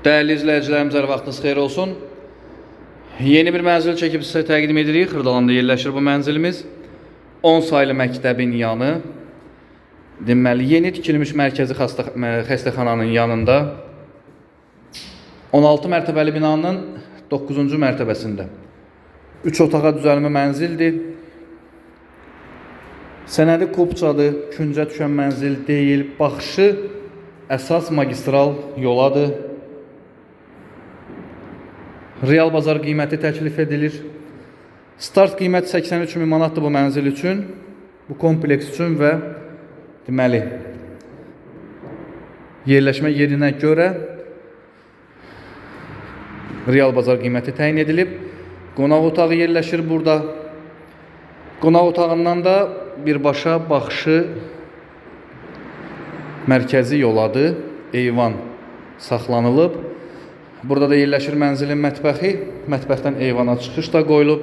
Değerli izləyicilərimiz, hər vaxtınız xeyir olsun. Yeni bir mənzil çəkib sizə təqdim edirik. Xırdalanda yerləşir bu mənzilimiz. 10 saylı məktəbin yanı. Deməli, yeni tikilmiş mərkəzi xəstə, xəstəxananın yanında 16 mərtəbəli binanın 9-cu mərtəbəsində 3 otağa düzəlmə mənzildir. Sənədi kopçadır, küncə düşən mənzil deyil. Baxışı əsas magistral yoladır. Real bazar qiyməti təklif edilir. Start qiyməti 83 min manatdır bu mənzil üçün, bu kompleks üçün və deməli yerləşmə yerinə görə real bazar qiyməti təyin edilib. Qonaq otağı yerləşir burada. Qonaq otağından da birbaşa baxışı mərkəzi yoladır. Eyvan saxlanılıb. Burada da yerləşir mənzilin mətbəxi. Mətbəxdən eyvana çıxış da qoyulub.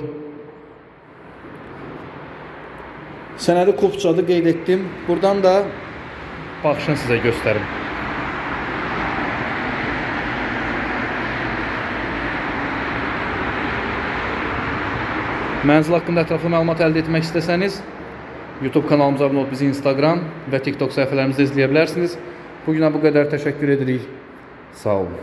Sənədi kupçadı qeyd etdim. Buradan da baxışını sizə göstərim. Mənzil haqqında ətraflı məlumat əldə etmək istəsəniz, YouTube kanalımıza abunə olub bizi Instagram və TikTok səhifələrimizdə izləyə bilərsiniz. Bu günə bu qədər təşəkkür edirik. Sağ olun.